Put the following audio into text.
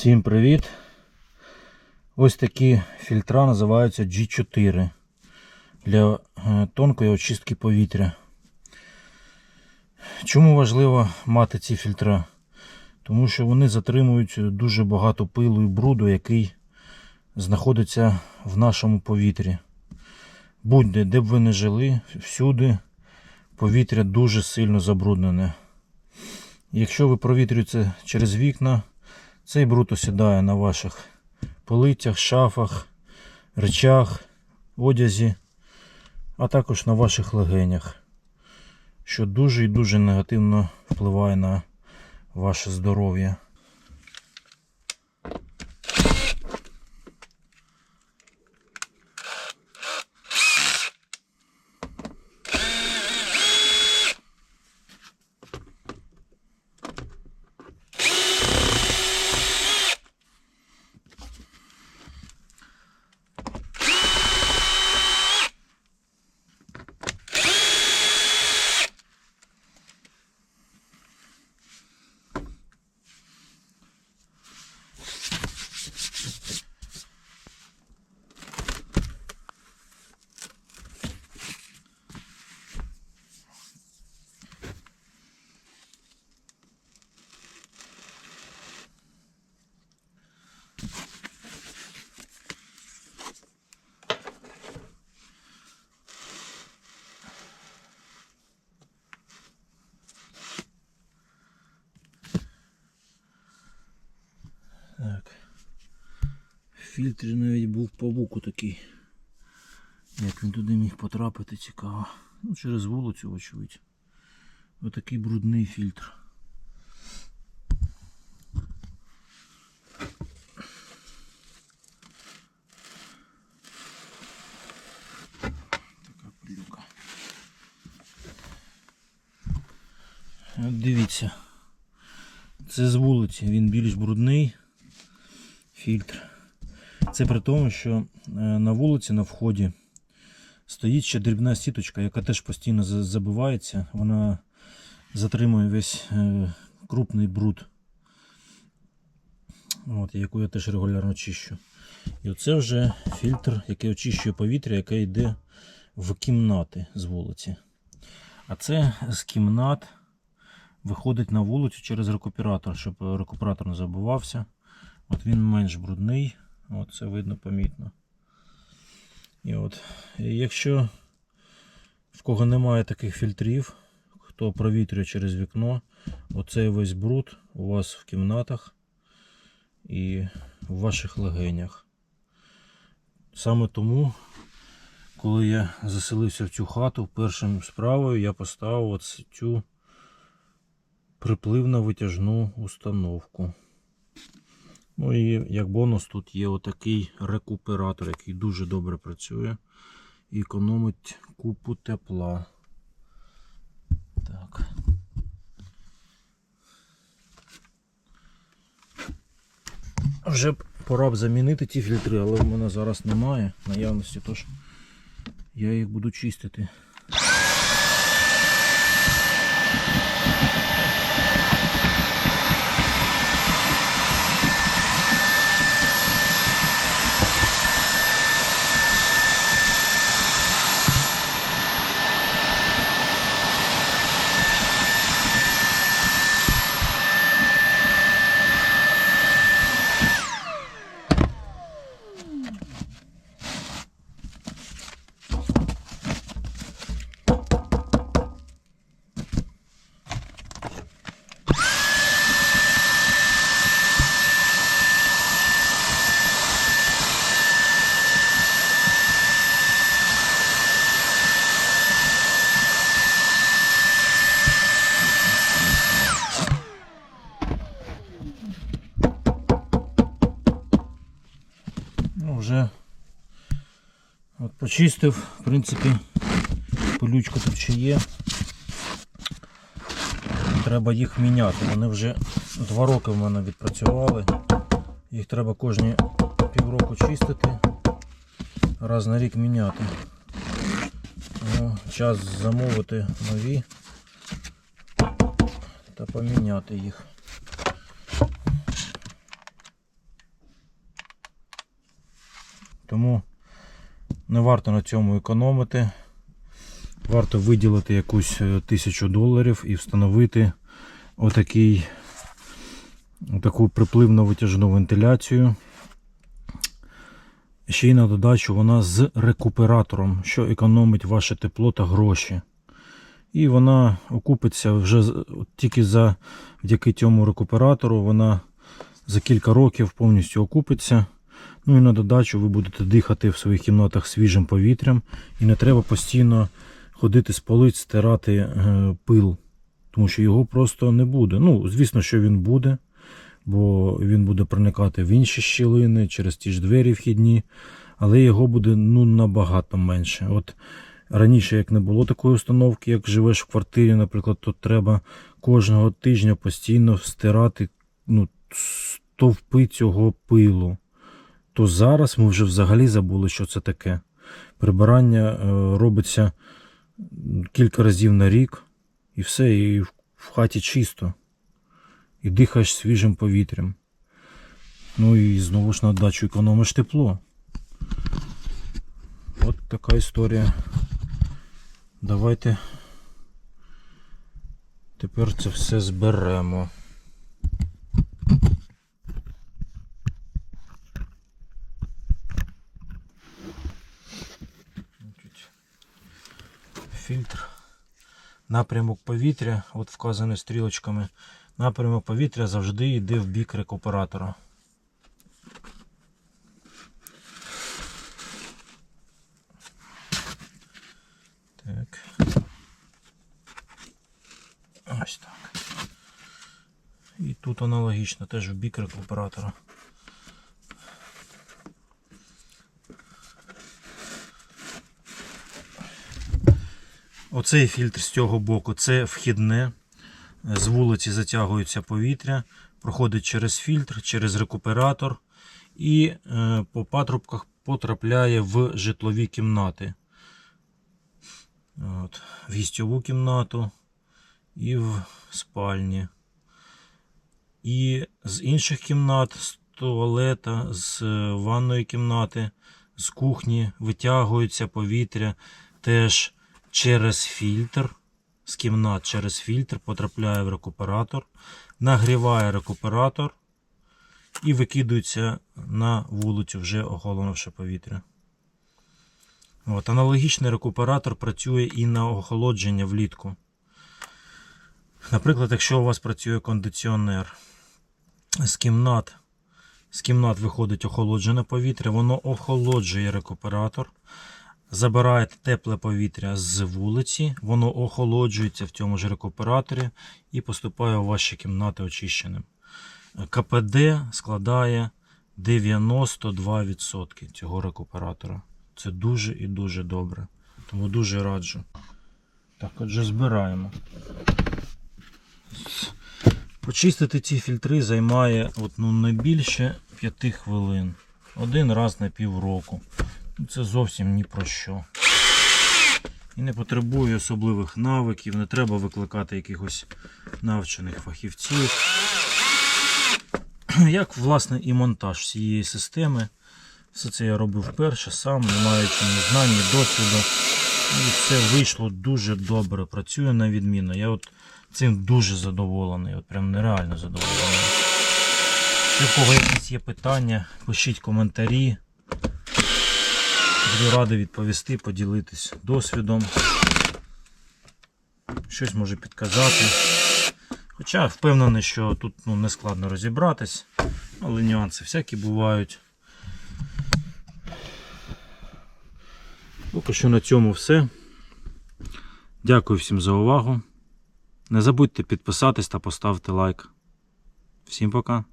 Всім привіт! Ось такі фільтра називаються G4 для е, тонкої очистки повітря. Чому важливо мати ці фільтра? Тому що вони затримують дуже багато пилу і бруду, який знаходиться в нашому повітрі. Будь-де, де б ви не жили, всюди повітря дуже сильно забруднене. Якщо ви провітрюєте через вікна, цей бруд осідає на ваших полицях, шафах, речах, одязі, а також на ваших легенях, що дуже і дуже негативно впливає на ваше здоров'я. Так. В фільтрі навіть був павук такий. Як він туди міг потрапити, цікаво. Ну, через вулицю, очевидь. Отакий брудний фільтр. От дивіться. Це з вулиці, він більш брудний фільтр. Це при тому, що е, на вулиці, на вході, стоїть ще дрібна сіточка, яка теж постійно забивається. Вона затримує весь е, крупний бруд, от, яку я теж регулярно чищу. І оце вже фільтр, який очищує повітря, яке йде в кімнати з вулиці. А це з кімнат виходить на вулицю через рекуператор, щоб е, рекуператор не забувався. От він менш брудний, от це видно помітно. І от, якщо в кого немає таких фільтрів, хто провітрює через вікно, оцей весь бруд у вас в кімнатах і в ваших легенях. Саме тому, коли я заселився в цю хату, першим справою я поставив цю припливно-витяжну установку. Ну і як бонус тут є отакий рекуператор, який дуже добре працює і економить купу тепла. Так. Вже пора б замінити ті фільтри, але в мене зараз немає наявності, тож я їх буду чистити. Ну, вже от почистив, в принципі, пилючка тут ще є. Треба їх міняти. Вони вже два роки в мене відпрацювали. Їх треба кожні півроку чистити, раз на рік міняти. Ну, час замовити нові та поміняти їх. Тому не варто на цьому економити. Варто виділити якусь е, тисячу доларів і встановити отакий, таку припливно витяжну вентиляцію. Ще й на додачу вона з рекуператором, що економить ваше тепло та гроші. І вона окупиться вже тільки за завдяки цьому рекуператору. Вона за кілька років повністю окупиться. Ну і на додачу ви будете дихати в своїх кімнатах свіжим повітрям. І не треба постійно ходити з полиць, стирати е, пил. Тому що його просто не буде. Ну, звісно, що він буде, бо він буде проникати в інші щілини через ті ж двері вхідні, але його буде ну, набагато менше. От раніше, як не було такої установки, як живеш в квартирі, наприклад, то треба кожного тижня постійно стирати ну, стовпи цього пилу. То зараз ми вже взагалі забули, що це таке. Прибирання е, робиться кілька разів на рік, і все, і в хаті чисто. І дихаєш свіжим повітрям. Ну і знову ж на дачу економиш тепло. От така історія. Давайте тепер це все зберемо. Фільтр. Напрямок повітря, от вказаний стрілочками. Напрямок повітря завжди йде в бік рекуператора. Так. Ось так. І тут аналогічно, теж в бік рекуператора. Оцей фільтр з цього боку це вхідне. З вулиці затягується повітря, проходить через фільтр, через рекуператор і е, по патрубках потрапляє в житлові кімнати. От, в гістьову кімнату і в спальні. І з інших кімнат, з туалета, з е, ванної кімнати, з кухні витягується повітря теж через фільтр. З кімнат через фільтр потрапляє в рекуператор, нагріває рекуператор і викидується на вулицю, вже охолонувши повітря. От, аналогічний рекуператор працює і на охолодження влітку. Наприклад, якщо у вас працює кондиціонер з кімнат, з кімнат виходить охолоджене повітря, воно охолоджує рекуператор. Забираєте тепле повітря з вулиці, воно охолоджується в цьому ж рекуператорі і поступає у ваші кімнати очищеним. КПД складає 92% цього рекуператора. Це дуже і дуже добре. Тому дуже раджу. Так, отже, збираємо. Почистити ці фільтри займає от, ну, не більше 5 хвилин. Один раз на півроку. Ну, Це зовсім ні про що. І не потребує особливих навиків, не треба викликати якихось навчених фахівців. Як, власне, і монтаж цієї системи. Все це я робив вперше, сам, не маючи ні знань, ні досвіду. І все вийшло дуже добре. Працює на відмінно. Я от цим дуже задоволений, от прям нереально задоволений. Якщо у кого якісь є питання, пишіть коментарі. Буду радий відповісти, поділитись досвідом. Щось може підказати. Хоча впевнений, що тут ну, не складно розібратись, але нюанси всякі бувають. Поки що на цьому все. Дякую всім за увагу. Не забудьте підписатись та поставити лайк. Всім пока!